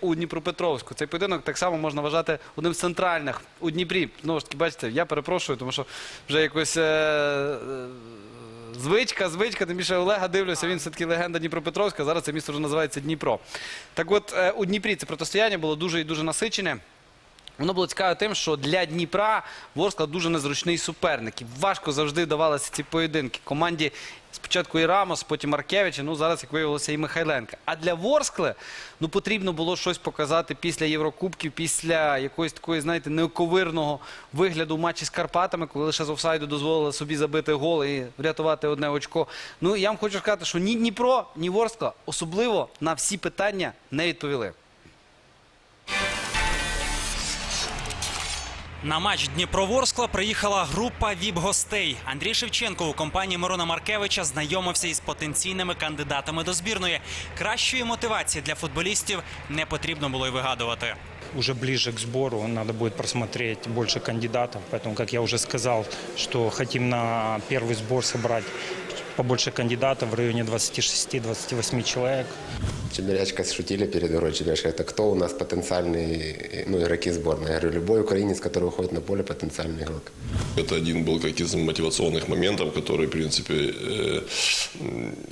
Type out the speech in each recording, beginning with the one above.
у Дніпропетровську. Цей поєдинок так само можна вважати одним з центральних у Дніпрі. Знову ж таки, бачите, я перепрошую, тому що вже якось. Е- е- Звичка, звичка, тим більше Олега дивлюся, він все-таки легенда Дніпропетровська. Зараз це місто вже називається Дніпро. Так от е, у Дніпрі це протистояння було дуже і дуже насичене. Воно було цікаве тим, що для Дніпра Ворскла дуже незручний суперник. І важко завжди вдавалися ці поєдинки. Команді спочатку і Рамос, потім Маркевич, ну зараз, як виявилося, і Михайленка. А для Ворскли ну, потрібно було щось показати після Єврокубків, після якоїсь такої, знаєте, неоковирного вигляду матчі з Карпатами, коли лише з офсайду дозволили собі забити гол і врятувати одне очко. Ну я вам хочу сказати, що ні Дніпро, ні Ворскла особливо на всі питання не відповіли. На матч Дніпро-Ворскла приїхала група віп-гостей. Андрій Шевченко у компанії Мирона Маркевича знайомився із потенційними кандидатами до збірної. Кращої мотивації для футболістів не потрібно було й вигадувати. уже ближе к сбору надо будет просмотреть больше кандидатов. Поэтому, как я уже сказал, что хотим на первый сбор собрать побольше кандидатов в районе 26-28 человек. Чебирячка шутили перед игрой. Чебирячка, это кто у нас потенциальные ну, игроки сборной? Я говорю, любой украинец, который выходит на поле, потенциальный игрок. Это один был как из мотивационных моментов, который, в принципе, э,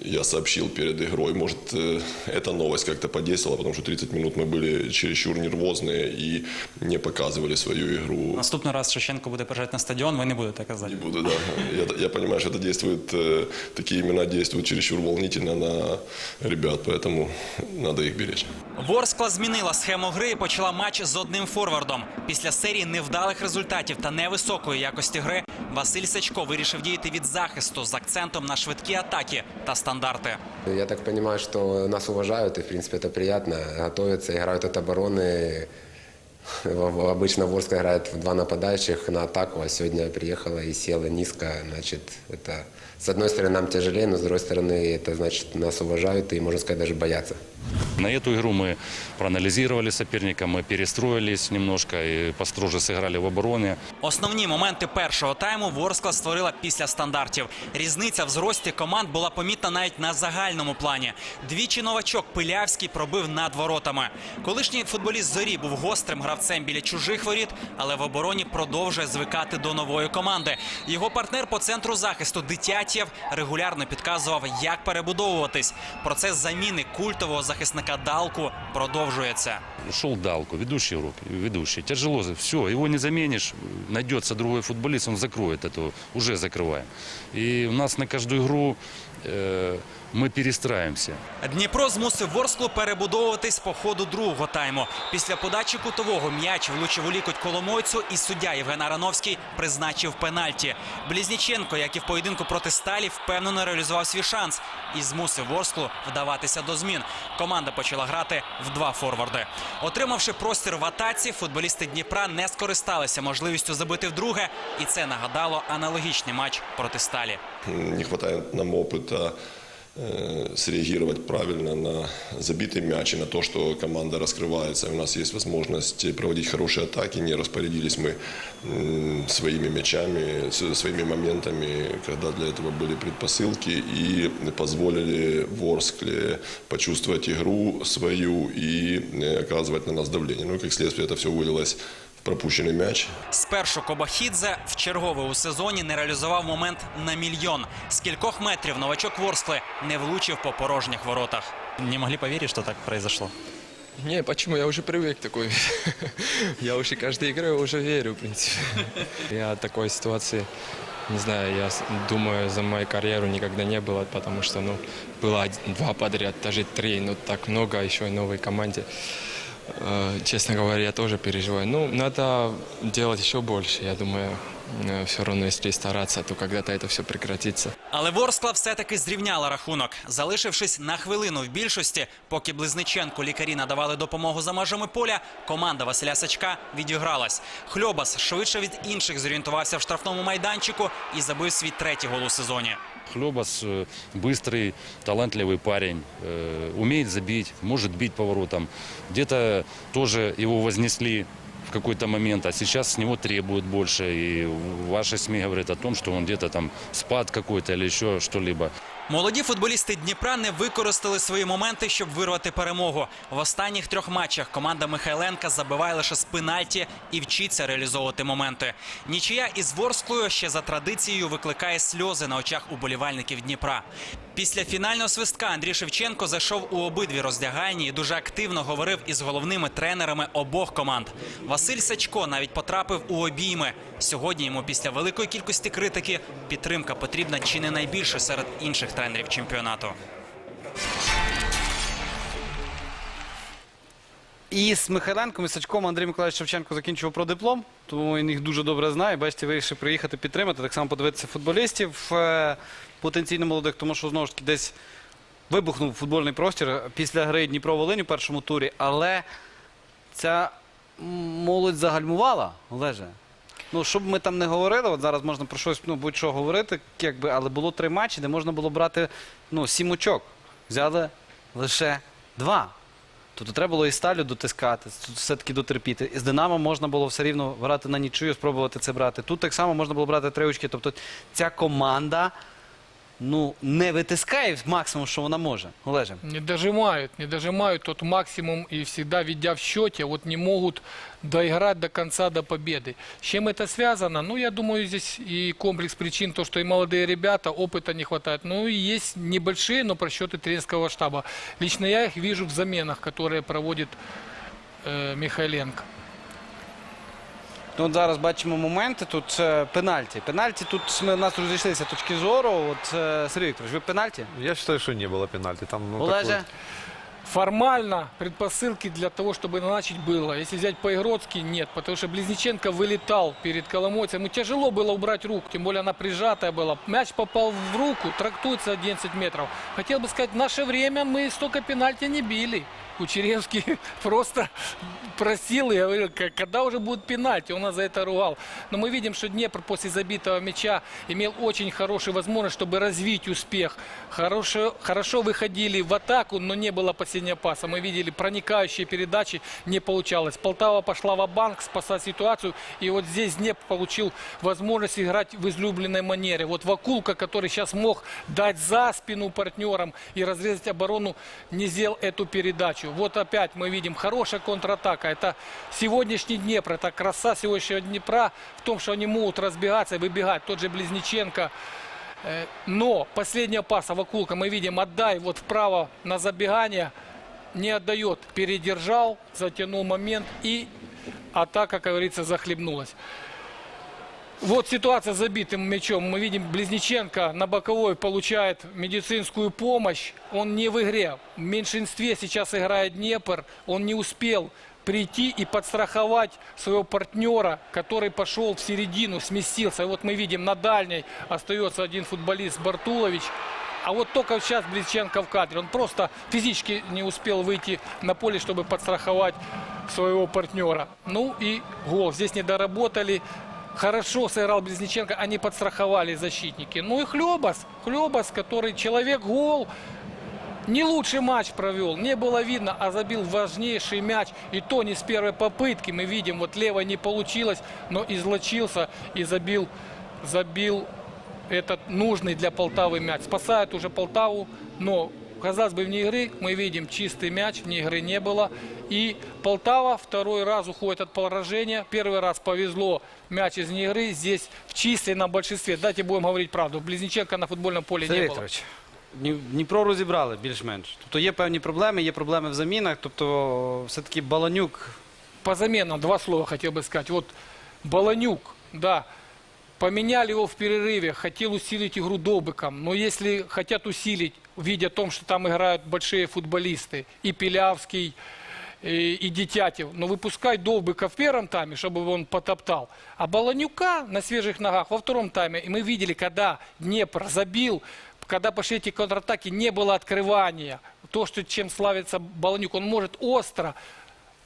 я сообщил перед игрой. Может, э, эта новость как-то подействовала, потому что 30 минут мы были чересчур нервозные и не показывали свою игру. Наступний раз Шевченко буде приїжджати на стадіон. Ви не будете казати. Не буду, да. Я, я понимаю, что это действует, э, такие имена действуют чересчур волнительно на ребят, поэтому надо їх беречь. Ворскла змінила схему гри і почала матч з одним форвардом. Після серії невдалих результатів та невисокої якості гри Василь Сачко вирішив діяти від захисту з акцентом на швидкі атаки та стандарти. Я так розумію, що нас уважають і в принципі це приємно. Готуються, грають от обороны. В- Обычно Ворска играет в два нападающих на атаку, а сегодня приехала и села низко. Значит, это с одной стороны нам тяжелее, но с другой стороны это значит нас уважают и, можно сказать, даже боятся. На эту игру мы проанализировали соперника, мы перестроились немножко и построже сыграли в обороне. Основні моменти першого тайму Ворскла створила після стандартів. Різниця в зрості команд була помітна навіть на загальному плані. Двічі новачок Пилявський пробив над воротами. Колишній футболіст зорі був гострим гравцем біля чужих воріт, але в обороні продовжує звикати до нової команди. Його партнер по центру захисту Дитятєв регулярно підказував, як перебудовуватись. Процес заміни культового захисника Далку продовжується. Шел Далку, ведущий руки, ведущий. Тяжело, все, его не заменишь. Найдется другой футболист, он закроет это, уже закрываем. И у нас на каждую игру э, мы перестраиваемся. Дніпро змусив Ворсклу перебудовуватись по ходу другого тайму. Після подачі кутового м'яч влучив у лікоть коломойцю, і суддя Євген Арановський призначив пенальті. Близніченко, як і в поєдинку проти сталі, впевнено реалізував свій шанс і змусив Ворсклу вдаватися до змін. Команда почала грати в два форварди. Отримавши простір в атаці, футболісти Дніпра не скористалися можливістю забити вдруге, і це нагадало аналогічний матч проти сталі. Не хватает нам опыта э, среагировать правильно на забитый мяч и на то, что команда раскрывается. У нас есть возможность проводить хорошие атаки. Не распорядились мы м, своими мячами, с- своими моментами, когда для этого были предпосылки и позволили Ворскле почувствовать игру свою и э, оказывать на нас давление. Ну и как следствие это все вылилось в пропущенный мяч. Спершу Кобахідзе в чергове у сезоні не реалізував момент на мільйон. З кількох метрів новачок Ворскли не влучив по порожніх воротах. Не могли повірити, що так произошло. Не, почему? Я уже привык к такой. Я уже каждой игры уже верю, в принципе. Я такой ситуации, не знаю, я с- думаю, за мою карьеру никогда не было, потому что, ну, было один- два подряд, даже три, ну, так много еще и новой команде. Э, Честно говоря, я тоже переживаю. Ну, надо делать еще больше, я думаю. Все равно, если стараться, то когда-то это все прекратится. Але Ворскла все-таки зрівняла рахунок, залишившись на хвилину в більшості, поки Близниченку лікарі надавали допомогу за межами поля, команда Василя Сачка відігралась. Хльобас швидше від інших зорієнтувався в штрафному майданчику і забив свій третій гол у сезоні. Хлебас э, быстрый, талантливый парень, э, умеет забить, может бить поворотом. Где-то тоже его вознесли в какой-то момент, а сейчас с него требуют больше. И ваши СМИ говорят о том, что он где-то там спад какой-то или еще что-либо. Молоді футболісти Дніпра не використали свої моменти, щоб вирвати перемогу. В останніх трьох матчах команда Михайленка забиває лише з пенальті і вчиться реалізовувати моменти. Нічия із Ворсклою ще за традицією викликає сльози на очах уболівальників Дніпра. Після фінального свистка Андрій Шевченко зайшов у обидві роздягальні і дуже активно говорив із головними тренерами обох команд. Василь Сачко навіть потрапив у обійми. Сьогодні йому після великої кількості критики підтримка потрібна чи не найбільше серед інших тренерів чемпіонату. І з Михайленком і Сачком Андрій Миколаївич Шевченко закінчував про диплом, тому він їх дуже добре знає. Бачите, вирішив приїхати підтримати, так само подивитися футболістів е, потенційно молодих, тому що знову ж таки десь вибухнув футбольний простір після гри Дніпро Волинь у першому турі, але ця молодь загальмувала, Олеже. Ну, що б ми там не говорили, от зараз можна про щось ну, будь-що говорити, якби, але було три матчі, де можна було брати ну, сім очок. Взяли лише два. Тобто треба було і сталю дотискати, тут все-таки дотерпіти. І з Динамо можна було все рівно грати на нічию, спробувати це брати. Тут так само можна було брати три очки. Тобто ця команда ну, не витискає максимум, що вона може. Олеже. Не дожимают, не дожимают тот максимум и всегда ведя в счете, вот не могут доиграть до конца, до победы. С чем это связано? Ну, я думаю, здесь и комплекс причин, то, что и молодые ребята, опыта не хватает. Ну, и есть небольшие, но просчеты тренерского штаба. Лично я их вижу в заменах, которые проводит э, Михайленко. Ну, от зараз бачимо моменти. Тут е, пенальті. Пенальті тут ми у нас розійшлися точки зору. От е, Сергій Вікторович, ви пенальті? Я считаю, что не было пенальти. Там, ну, Олеже? такой- Формально предпосылки для того, чтобы начать было. Если взять по-игротски, нет. Потому что Близниченко вылетал перед Коломойцем. Ему тяжело было убрать руку, тем более она прижатая была. Мяч попал в руку, трактуется 11 метров. Хотел бы сказать, в наше время мы столько пенальти не били. Кучеревский просто просил, я говорю, «К- когда уже будет пенальти, он нас за это ругал. Но мы видим, что Днепр после забитого мяча имел очень хорошую возможность, чтобы развить успех. Хорошо, хорошо выходили в атаку, но не было последнего паса. Мы видели проникающие передачи, не получалось. Полтава пошла в банк спасать ситуацию, и вот здесь Днепр получил возможность играть в излюбленной манере. Вот Вакулка, который сейчас мог дать за спину партнерам и разрезать оборону, не сделал эту передачу. Вот опять мы видим хорошая контратака. Это сегодняшний Днепр, это краса сегодняшнего Днепра в том, что они могут разбегаться выбегать. Тот же Близниченко. Э, Но последняя паса Вакулка мы видим, отдай вот вправо на забегание, не отдает, передержал, затянул момент и атака, как говорится, захлебнулась. Вот ситуация с забитым мячом. Мы видим, Близниченко на боковой получает медицинскую помощь. Он не в игре. В меньшинстве сейчас играет Днепр. Он не успел прийти и подстраховать своего партнера, который пошел в середину, сместился. И вот мы видим, на дальней остается один футболист Бартулович. А вот только сейчас Близниченко в кадре. Он просто физически не успел выйти на поле, чтобы подстраховать своего партнера. Ну и гол. Здесь не доработали. Хорошо сыграл Близниченко, они подстраховали защитники. Ну и Хлебас, Хлебас, который человек гол, не лучший матч провел, не было видно, а забил важнейший мяч. И то не с первой попытки. Мы видим, вот левой не получилось, но излочился и забил, забил этот нужный для Полтавы мяч. Спасает уже Полтаву, но казалось бы вне игры мы видим чистый мяч, вне игры не было. И Полтава второй раз уходит от поражения. Первый раз повезло мяч из вне игры. Здесь в численном большинстве. Дайте будем говорить правду. Близниченко на футбольном поле Сергій не было. Вікторович, Дні- Дніпро розібрали більш-менш. Тобто є певні проблеми, є проблеми в замінах. Тобто, все-таки Баланюк По заменам два слова хотел бы сказать. Вот Баланюк, да, поменяли его в перерыве, хотел усилить игру Добыком. Но если хотят усилить, видя о том, что там играют большие футболисты, и Пилявский, и, и Детятев, но выпускай Довбыка в первом тайме, чтобы он потоптал. А Баланюка на свежих ногах во втором тайме. И мы видели, когда Днепр забил, когда пошли эти контратаки, не было открывания. То, что, чем славится Баланюк, он может остро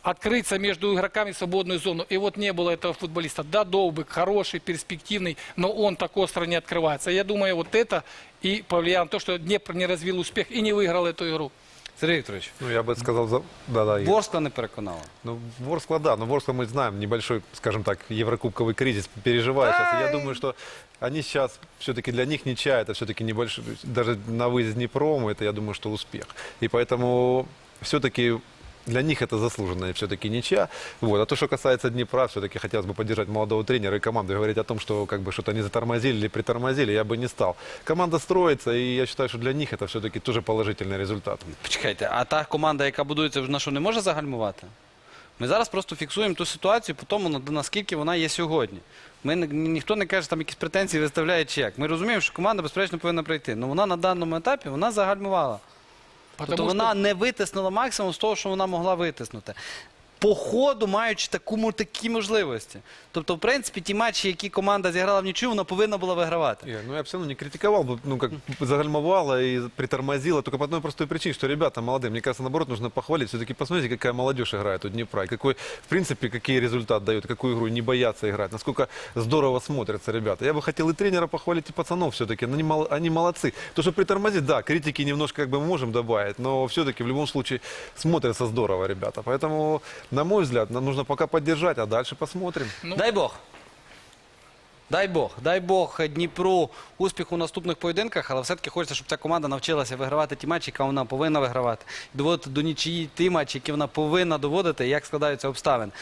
открыться между игроками в свободную зону. И вот не было этого футболиста. Да, Довбык хороший, перспективный, но он так остро не открывается. Я думаю, вот это и повлияло на то, что Днепр не развил успех и не выиграл эту игру. Сергій Вікторович, Ну, я бы сказал, за... да, да. Игорь. Ворскла не переконала. Ну, Ворскла, да, но Ворскла мы знаем, небольшой, скажем так, еврокубковый кризис переживает сейчас. И я думаю, что они сейчас, все-таки для них ничья, это все-таки небольшой, даже на выезд с Днепром, это, я думаю, что успех. И поэтому все-таки для них это заслуженная все-таки ничья. Вот. А то, что касается Днепра, все-таки хотелось бы поддержать молодого тренера и команду и говорить о том, что как бы что-то они затормозили или притормозили, я бы не стал. Команда строится, и я считаю, что для них это все-таки тоже положительный результат. Почекайте, а та команда, яка будується, на що не може загальмувати? Ми зараз просто фіксуємо ту ситуацію по тому, на- наскільки вона є сьогодні. Ми не- ні- ніхто не каже, що там якісь претензії виставляє чи як. Ми розуміємо, що команда безперечно повинна пройти. Але вона на даному етапі вона загальмувала. Потому тобто что- вона не витиснула максимум з того, що вона могла витиснути По ходу маючи таку, мо- такі можливості. Тобто, в принципі, ті матчі, які команда зіграла в нічию, вона повинна була вигравати. Ир, ну я бы все равно не критиковал бы, ну как загальмовала и притормозила, только по одной простой причине, что ребята молодые, мне кажется, наоборот, нужно похвалить, все-таки посмотрите, какая молодежь играет у Днепра, и какой, в принципе, какие результаты дают, какую игру не боятся играть, насколько здорово смотрятся ребята. Я бы хотел и тренера похвалить, и пацанов все-таки, они, мол- они молодцы. То, что притормозить, да, критики немножко как бы мы можем добавить, но все-таки в любом случае смотрятся здорово ребята. Поэтому, на мой взгляд, нам нужно пока поддержать, а дальше посмотрим. Ну, Дай Бог. Дай Бог, дай Бог Дніпру успіху у наступних поєдинках, але все-таки хочеться, щоб ця команда навчилася вигравати ті матчі, які вона повинна вигравати. Доводити до нічиї ті матчі, які вона повинна доводити, як складаються обставини.